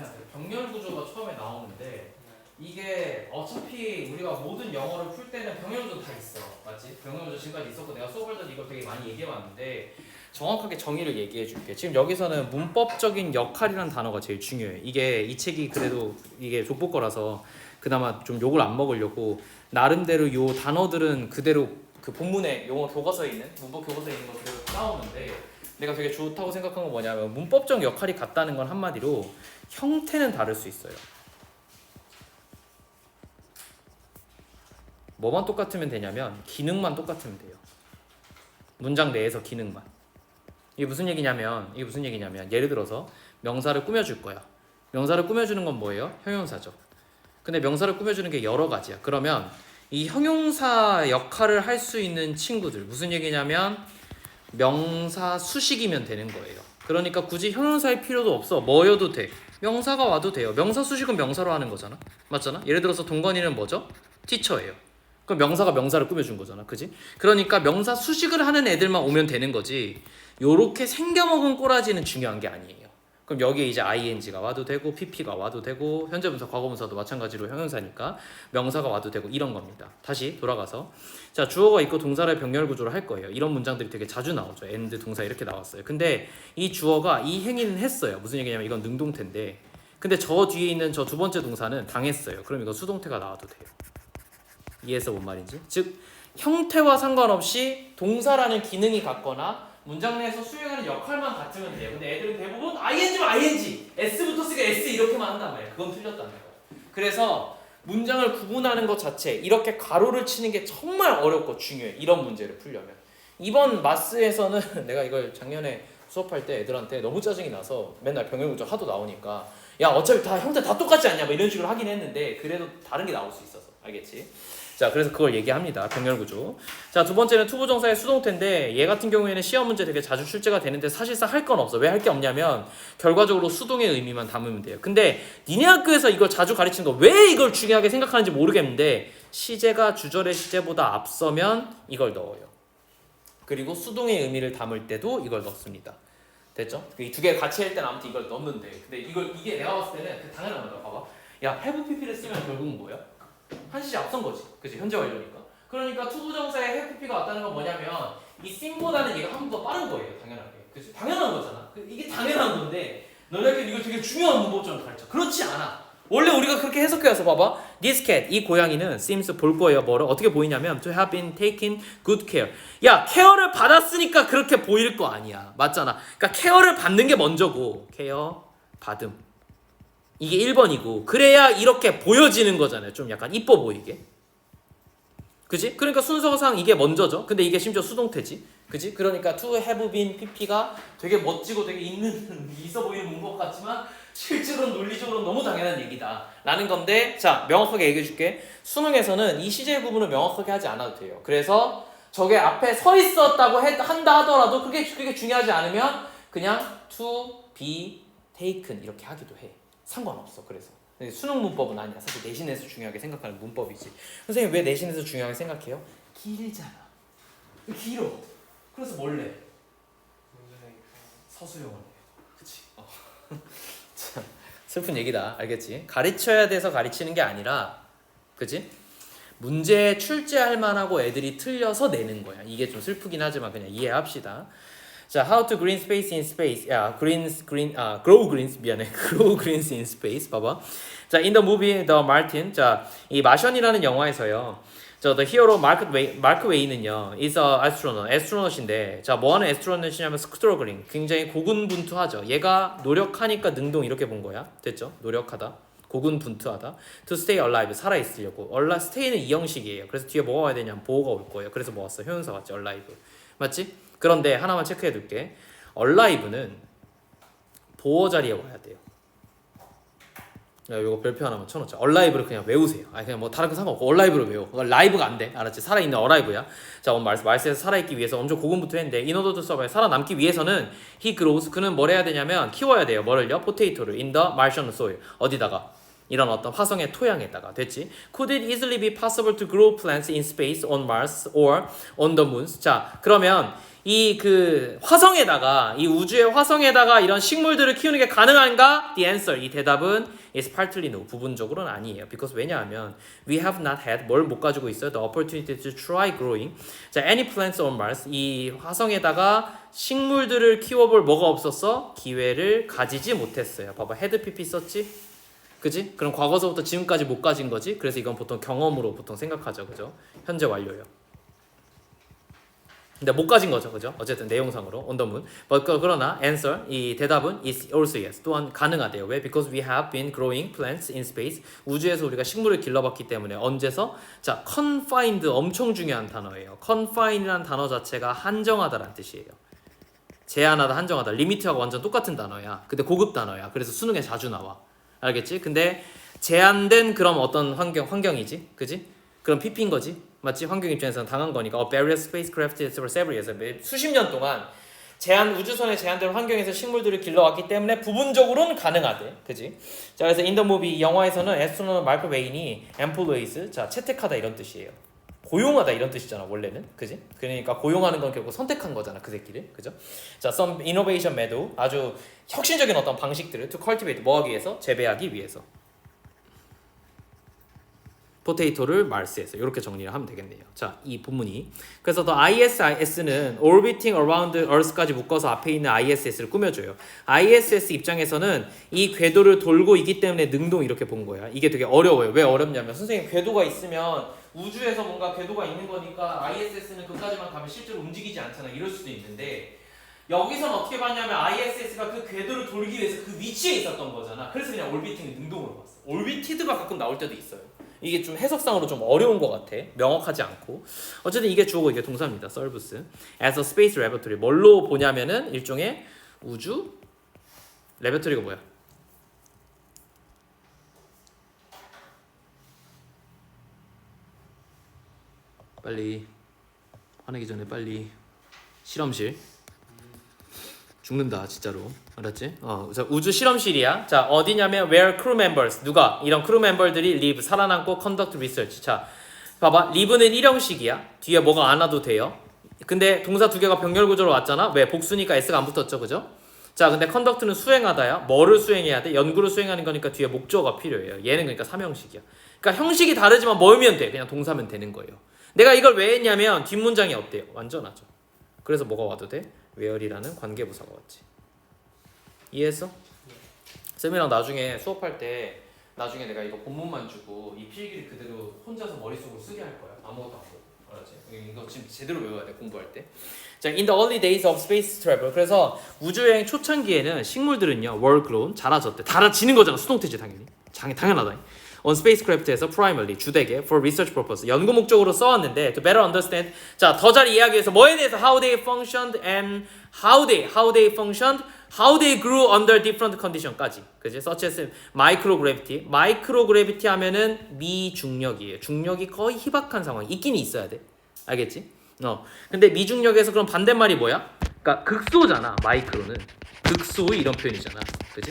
해야 돼. 병렬 구조가 처음에 나오는데 이게 어차피 우리가 모든 영어를 풀 때는 병렬 구조 다 있어. 맞지? 병렬 구조 지금까지 있었고 내가 수업할 때도 이걸 되게 많이 얘기해 왔는데 정확하게 정의를 얘기해 줄게. 지금 여기서는 문법적인 역할이라는 단어가 제일 중요해. 이게 이 책이 그래도 이게 족보 거라서 그나마 좀 욕을 안 먹으려고 나름대로 요 단어들은 그대로 그 본문에 영어 교과서에 있는 문법 교과서에 있는 거 그대로 나오는데 내가 되게 좋다고 생각한 건 뭐냐면 문법적 역할이 같다는 건 한마디로 형태는 다를 수 있어요. 뭐만 똑같으면 되냐면 기능만 똑같으면 돼요. 문장 내에서 기능만. 이게 무슨 얘기냐면 이게 무슨 얘기냐면 예를 들어서 명사를 꾸며줄 거야. 명사를 꾸며주는 건 뭐예요? 형용사죠. 근데 명사를 꾸며주는 게 여러 가지야. 그러면 이 형용사 역할을 할 수 있는 친구들 무슨 얘기냐면 명사 수식이면 되는 거예요. 그러니까 굳이 형용사일 필요도 없어. 뭐여도 돼. 명사가 와도 돼요. 명사 수식은 명사로 하는 거잖아. 맞잖아? 예를 들어서 동건이는 뭐죠? 티처예요. 그럼 명사가 명사를 꾸며준 거잖아. 그지? 그러니까 명사 수식을 하는 애들만 오면 되는 거지. 요렇게 생겨먹은 꼬라지는 중요한 게 아니에요. 그럼 여기에 이제 ing가 와도 되고 pp가 와도 되고 현재 분사 과거 분사도 마찬가지로 형용사니까 명사가 와도 되고 이런 겁니다. 다시 돌아가서 자 주어가 있고 동사를 병렬 구조로 할 거예요. 이런 문장들이 되게 자주 나오죠. and 동사 이렇게 나왔어요. 근데 이 주어가 이 행위는 했어요. 무슨 얘기냐면 이건 능동태인데 근데 저 뒤에 있는 저 두 번째 동사는 당했어요. 그럼 이거 수동태가 나와도 돼요. 이해해서 뭔 말인지? 즉 형태와 상관없이 동사라는 기능이 같거나 문장 내에서 수행하는 역할만 같으면 돼요. 근데 애들은 대부분 ing면 ing, s부터 쓰고 s 이렇게만 한단 말이에요. 그건 틀렸다는 거예요. 그래서 문장을 구분하는 것 자체 이렇게 가로를 치는 게 정말 어렵고 중요해. 이런 문제를 풀려면 이번 마스에서는 내가 이걸 작년에 수업할 때 애들한테 너무 짜증이 나서 맨날 병행구조 하도 나오니까 야 어차피 다 형태 다 똑같지 않냐 뭐 이런 식으로 하긴 했는데 그래도 다른 게 나올 수 있어서 알겠지? 자 그래서 그걸 얘기합니다. 병렬구조. 자 두 번째는 투부정사의 수동태인데 얘 같은 경우에는 시험 문제 되게 자주 출제가 되는데 사실상 할 건 없어. 왜 할 게 없냐면 결과적으로 수동의 의미만 담으면 돼요. 근데 니네 학교에서 이걸 자주 가르치는 거 왜 이걸 중요하게 생각하는지 모르겠는데 시제가 주절의 시제보다 앞서면 이걸 넣어요. 그리고 수동의 의미를 담을 때도 이걸 넣습니다. 됐죠? 이 두 개 같이 할 때는 아무튼 이걸 넣는데. 근데 이걸 이게 내가 봤을 때는 그 당연한 거야 봐봐. 야 have pp를 쓰면 결국은 뭐야? 한 시제 앞선 거지. 그치? 현재 완료니까. 그러니까 투부 정사에 해피피가 왔다는 건 뭐냐면 이 씬보다는 얘가 한 번 더 빠른 거예요. 당연하게. 그치? 당연한 거잖아. 그 이게 당연한 건데 너네들이 이걸 되게 중요한 문법점을 가르쳐. 그렇지 않아. 원래 우리가 그렇게 해석해서 봐봐. This cat, 이 고양이는 seems 볼 거예요. 뭐를 어떻게 보이냐면 to have been taken good care. 야, 케어를 받았으니까 그렇게 보일 거 아니야. 맞잖아. 그러니까 케어를 받는 게 먼저고 케어 받음. 이게 1번이고 그래야 이렇게 보여지는 거잖아요. 좀 약간 이뻐 보이게. 그지? 그러니까 순서상 이게 먼저죠. 근데 이게 심지어 수동태지. 그지? 그러니까 to have been pp가 되게 멋지고 되게 있는 있어 보이는 문법 같지만 실제로는 논리적으로 너무 당연한 얘기다. 라는 건데 자 명확하게 얘기해 줄게. 수능에서는 이 시제 구분을 명확하게 하지 않아도 돼요. 그래서 저게 앞에 서 있었다고 해, 한다 하더라도 그게 그게 중요하지 않으면 그냥 to be taken 이렇게 하기도 해. 상관없어. 그래서 수능 문법은 아니야. 사실 내신에서 중요하게 생각하는 문법이지. 선생님 왜 내신에서 중요하게 생각해요? 길잖아. 길어. 그래서 뭘래? 서술형을. 그치? 어. 참 슬픈 얘기다. 알겠지? 가르쳐야 돼서 가르치는 게 아니라 그치? 문제 출제할 만하고 애들이 틀려서 내는 거야. 이게 좀 슬프긴 하지만 그냥 이해합시다. 자, how to green space in space. 야, greens, green, 아, grow greens 미안해. grow greens in space. 봐봐. 자, in the movie The Martin. 자, 이 마션이라는 영화에서요. 저 the hero 마크 웨이 마크 웨이는요 is a astronaut, astronaut인데 자 뭐 하는 astronaut이냐면 struggling 굉장히 고군분투하죠. 얘가 노력하니까 능동 이렇게 본 거야. 됐죠? 노력하다. 고군분투하다. To stay alive 살아 있으려고. 얼라 stay는 이 형식이에요. 그래서 뒤에 뭐가 와야 되냐면 보호가 올 거예요. 그래서 뭐 왔어? 효용사 왔지. alive. 맞지? 그런데 하나만 체크해 둘게. alive는 보호 자리에 와야 돼요. 야, 이거 별표 하나만 쳐놓자. 얼라이브를 그냥 외우세요. 아니 그냥 뭐 다른 거 상관없고 얼라이브를 외워. 그거 라이브가 안 돼. 알았지? 살아있는 어라이브야. 자, 오늘 말, 말세에서 살아있기 위해서 엄청 in order to survive 살아남기 위해서는 he grows 그는 뭘 해야 되냐면 키워야 돼요. 뭐를요? 포테이토를 in the Martian soil 어디다가 이런 어떤 화성의 토양에다가 됐지? Could it easily be possible to grow plants in space on Mars or on the moon? 자, 그러면 이 그 화성에다가 이 우주의 화성에다가 이런 식물들을 키우는 게 가능한가? The answer 이 대답은 is partly no 부분적으로는 아니에요. Because 왜냐하면 we have not had 뭘 못 가지고 있어요. The opportunity to try growing. 자, any plants on Mars 이 화성에다가 식물들을 키워볼 뭐가 없었어? 기회를 가지지 못했어요. 봐봐 헤드 PP 썼지? 그지? 그럼 과거서부터 지금까지 못 가진 거지? 그래서 이건 보통 경험으로 보통 생각하죠. 그죠? 현재 완료예요. 근데 못 가진 거죠, 그죠? 어쨌든 내용상으로 on the 그- 그러나 answer 이 대답은 is also yes. 또한 가능하대요. 왜? Because we have been growing plants in space. 우주에서 우리가 식물을 길러봤기 때문에 언제서? 자, confined 엄청 중요한 단어예요. confined라는 단어 자체가 한정하다라는 뜻이에요. 제한하다, 한정하다. 리미트하고 완전 똑같은 단어야. 근데 고급 단어야. 그래서 수능에 자주 나와. 알겠지? 근데 제한된 그런 어떤 환경 환경이지, 그지? 그런 PP인 거지, 맞지? 환경 입장에서는 당한 거니까. 어, various spacecraft for several years. 매- 수십 년 동안 제한 우주선에 제한된 환경에서 식물들을 길러왔기 때문에 부분적으로는 가능하대, 그지? 자, 그래서 movie 이 영화에서는 에스트로노 마이클 웨인이 employees, 자 채택하다 이런 뜻이에요. 고용하다 이런 뜻이잖아 원래는 그지? 그러니까 고용하는 건 결국 선택한 거잖아 그 새끼를 그죠? 자 some innovation method 아주 혁신적인 어떤 방식들을 to cultivate 뭐 하기 위해서 재배하기 위해서 포테이토를 말스해서 이렇게 정리를 하면 되겠네요. 자, 이 본문이 그래서 더 ISS는 orbiting around Earth까지 묶어서 앞에 있는 ISS를 꾸며줘요. ISS 입장에서는 이 궤도를 돌고 있기 때문에 능동 이렇게 본 거야. 이게 되게 어려워요. 왜 어렵냐면 선생님 궤도가 있으면 우주에서 뭔가 궤도가 있는 거니까 ISS는 그까지만 가면 실제로 움직이지 않잖아. 이럴 수도 있는데 여기선 어떻게 봤냐면 ISS가 그 궤도를 돌기 위해서 그 위치에 있었던 거잖아. 그래서 그냥 올비팅을 능동으로 봤어. 올비티드가 가끔 나올 때도 있어요. 이게 좀 해석상으로 좀 어려운 것 같아. 명확하지 않고. 어쨌든 이게 주어고 이게 동사입니다. 서비스. as a space laboratory. 뭘로 보냐면은 일종의 우주 레버토리가 뭐야? 빨리 화내기 전에 빨리 실험실 죽는다 진짜로 알았지? 어, 자, 우주 실험실이야. 자 어디냐면 where crew members 누가 이런 크루 멤버들이 live 살아남고 conduct research. 자 봐봐 live는 일형식이야. 뒤에 뭐가 안 와도 돼요. 근데 동사 두 개가 병렬 구조로 왔잖아. 왜 복수니까 s가 안 붙었죠, 그죠? 자 근데 conduct는 수행하다야. 뭐를 수행해야 돼? 연구를 수행하는 거니까 뒤에 목적어가 필요해요. 얘는 그러니까 삼형식이야. 그러니까 형식이 다르지만 뭐면 돼? 그냥 동사면 되는 거예요. 내가 이걸 왜 했냐면 뒷문장이 어때요? 완전하죠. 그래서 뭐가 와도 돼? Where이라는 관계 부사가 왔지. 이해했어? 쌤이랑 나중에 수업할 때 나중에 내가 이거 본문만 주고 이 필기를 그대로 혼자서 머릿속으로 쓰게 할 거야. 아무것도 안 보고. 알았지? 이거 지금 제대로 외워야 돼 공부할 때. 자, in the early days of space travel. 그래서 우주 여행 초창기에는 식물들은요, grown 자라졌대. 자라지는 거잖아. 수동태지 당연히. 당, 당연하다. On spacecraft에서 primarily 주되게 for research purpose 연구 목적으로 써왔는데 to better understand 자 더 잘 이해하기 위해서 뭐에 대해서 how they functioned and how they how they functioned how they grew under different condition까지 그지 such as microgravity microgravity 하면은 미중력이에요 중력이 거의 희박한 상황 있긴 있어야 돼 알겠지 어 근데 미중력에서 그럼 반대말이 뭐야 그러니까 극소잖아 마이크로는 극소 이런 표현이잖아 그지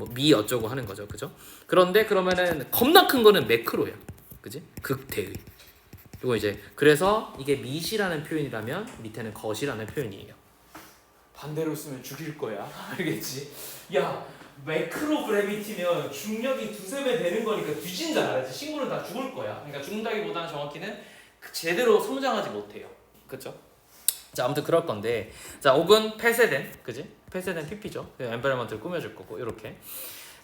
뭐미 어쩌고 하는 거죠 그죠 그런데 그러면은 겁나 큰 거는 매크로야. 그지? 극대의. 이거 이제 그래서 이게 미시라는 표현이라면 밑에는 것이라는 표현이에요. 반대로 쓰면 죽일 거야. 알겠지? 야, 매크로 그래비티면 중력이 두세 배 되는 거니까 뒤진다. 알았지? 식물은 다 죽을 거야. 그러니까 죽는다기보다는 정확히는 그 제대로 성장하지 못해요. 그렇죠? 자, 아무튼 그럴 건데. 자, 혹은 폐쇄된, 그지? 폐쇄된 PP죠. 그 엠베러먼트를 꾸며줄 거고 이렇게.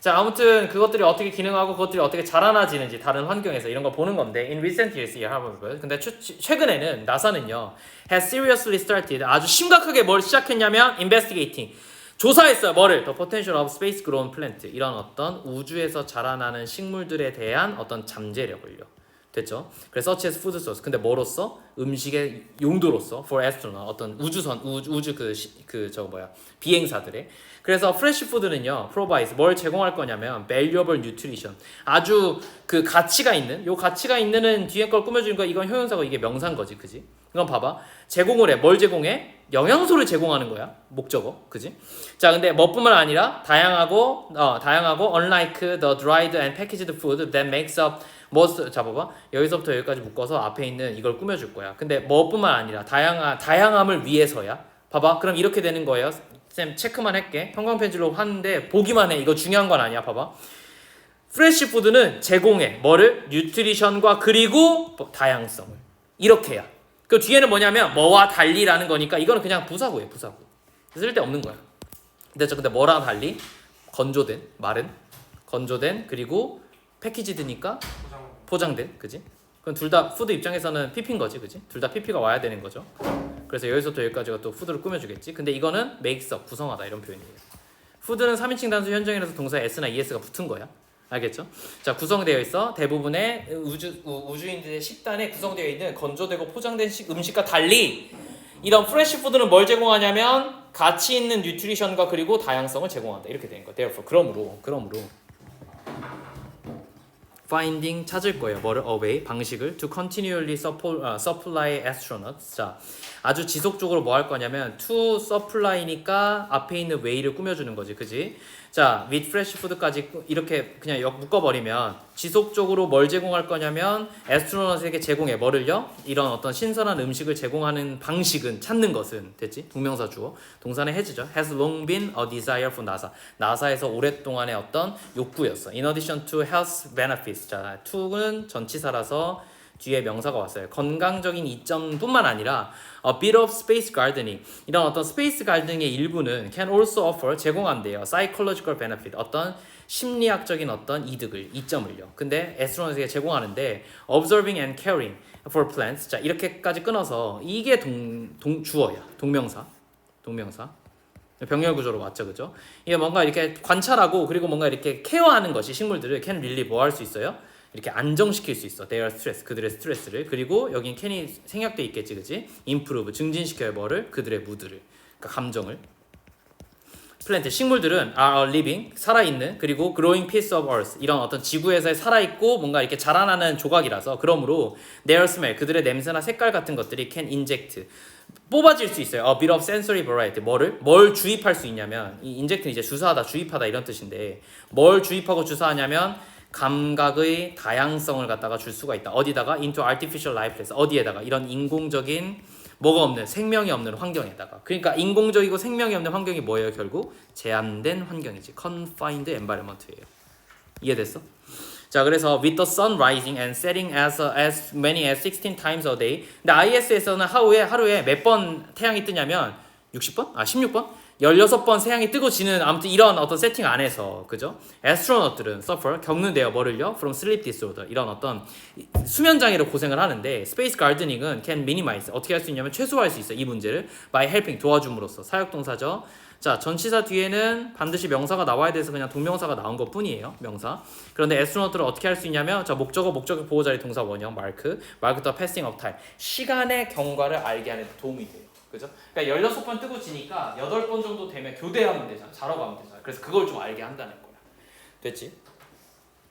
자 아무튼 그것들이 어떻게 기능하고 그것들이 어떻게 자라나지는지 다른 환경에서 이런 걸 보는 건데 in recent years, yeah, however, 근데 최, 최근에는 나사는요 has seriously started 아주 심각하게 뭘 시작했냐면 investigating 조사했어요 뭐를 the potential of space grown plant 이런 어떤 우주에서 자라나는 식물들에 대한 어떤 잠재력을요 됐죠? 그래서 such as food source. 근데 뭐로서? 음식의 용도로서 for astronaut 어떤 우주선 우주, 우주 그그저 뭐야 비행사들의 그래서 fresh food는요 provides 뭘 제공할 거냐면 valuable nutrition 아주 그 가치가 있는 요 가치가 있는은 뒤에 걸 꾸며 주는 거 이건 효용사고 이게 명사인 거지 그지? 이건 봐 봐 제공을 해 뭘 제공해? 영양소를 제공하는 거야 목적어 그지? 자 근데 뭐뿐만 아니라 다양하고 어 다양하고 unlike the dried and packaged food that makes up 뭐 쓰- 자 봐봐 여기서부터 여기까지 묶어서 앞에 있는 이걸 꾸며줄 거야. 근데 뭐뿐만 아니라 다양한 다양함을 위해서야. 봐봐 그럼 이렇게 되는 거예요. 쌤 체크만 할게. 형광 펜슬로 하는데 보기만 해. 이거 중요한 건 아니야. 봐봐. 프레시 푸드는 제공해 뭐를 뉴트리션과 그리고 뭐 다양성을 이렇게야. 그 뒤에는 뭐냐면 뭐와 달리라는 거니까 이거는 그냥 부사구예요. 부사구. 쓸데없는 거야. 근데 저 근데 뭐랑 달리 건조된 마른 건조된 그리고 패키지드니까 포장 포장된 그지? 그럼 둘 다 푸드 입장에서는 PP인 거지 그지? 둘 다 PP가 와야 되는 거죠. 그래서 여기서부터 여기까지가 또 푸드를 꾸며주겠지. 근데 이거는 makes up 구성하다 이런 표현이에요. 푸드는 3인칭 단수 현정이라서 동사 s나 es가 붙은 거야. 알겠죠? 자 구성되어 있어 대부분의 우주 우- 우주인들의 식단에 구성되어 있는 건조되고 포장된 식, 음식과 달리 이런 프레시 푸드는 뭘 제공하냐면 가치 있는 뉴트리션과 그리고 다양성을 제공한다 이렇게 되는 거야. therefore 그러므로 그러므로 finding 찾을 거예요. 뭐를 away 방식을 to continually supply, 아, astronauts. 자, 아주 지속적으로 뭐 할 거냐면 to supply니까 앞에 있는 way를 꾸며주는 거지, 그지? 자, with fresh food까지 꾸- 이렇게 그냥 역 묶어버리면 지속적으로 뭘 제공할 거냐면 astronaut에게 제공해 뭐를요? 이런 어떤 신선한 음식을 제공하는 방식은 찾는 것은 됐지? 동명사 주어 동사는 has죠. has long been a desire for NASA. 나사에서 오랫동안의 어떤 욕구였어. In addition to health benefits. 자, to는 전치사라서 뒤에 명사가 왔어요. 건강적인 이점뿐만 아니라 a bit of space gardening 이런 어떤 스페이스 가르닝의 일부는 can also offer 제공한대요. psychological benefit 어떤 심리학적인 어떤 이득을 이점을요. 근데 에스트로너스에게 제공하는데 observing and caring for plants 자 이렇게까지 끊어서 이게 동, 동 주어야 동명사 동명사 병렬 구조로 맞죠, 그죠? 이게 뭔가 이렇게 관찰하고 그리고 뭔가 이렇게 케어하는 것이 식물들을 can really 뭐할 수 있어요? 이렇게 안정시킬 수 있어. their stress 그들의 스트레스를 그리고 여긴 can이 생략돼 있겠지, 그지? improve 증진시켜요 뭐를 그들의 무드를 그러니까 감정을. 플랜트 식물들은 are living 살아있는 그리고 growing piece of earth 이런 어떤 지구에서 살아있고 뭔가 이렇게 자라나는 조각이라서 그러므로 their smell 그들의 냄새나 색깔 같은 것들이 can inject 뽑아질 수 있어요. A bit of sensory variety. 뭐를? 뭘 주입할 수 있냐면 이 inject는 이제 주사하다, 주입하다 이런 뜻인데 뭘 주입하고 주사하냐면 감각의 다양성을 갖다가 줄 수가 있다. 어디다가 into artificial life에서 어디에다가 이런 인공적인 뭐가 없는 생명이 없는 환경에다가 그러니까 인공적이고 생명이 없는 환경이 뭐예요 결국 제한된 환경이지 confined environment예요 이해됐어? 자 그래서 with the sun rising and setting as as many as 16 times a day 근데 IS에서는 하루에 하루에 몇 번 태양이 뜨냐면 60번? 아 16번? 16번 태양이 뜨고 지는 아무튼 이런 어떤 세팅 안에서 그죠? 에스트로너트들은 suffer 겪는데요 뭐를요? from sleep disorder 이런 어떤 수면 장애로 고생을 하는데 스페이스 가르드닝은 can minimize. 어떻게 할 수 있냐면 최소화할 수 있어 이 문제를. by helping 도와줌으로써. 사역 동사죠. 자 전치사 뒤에는 반드시 명사가 나와야 돼서 그냥 동명사가 나온 것 뿐이에요 명사. 그런데 에스트로너트를 어떻게 할 수 있냐면 자 목적어 목적어 보호자리 동사 원형 마르크 마르크 더 패싱 업 타임 시간의 경과를 알게 하는 데 도움이 돼요 그죠? 그러니까 16번 뜨고 지니까 8번 정도 되면 교대하면 되잖아 자러 가면 되잖아 그래서 그걸 좀 알게 한다는 거야 됐지?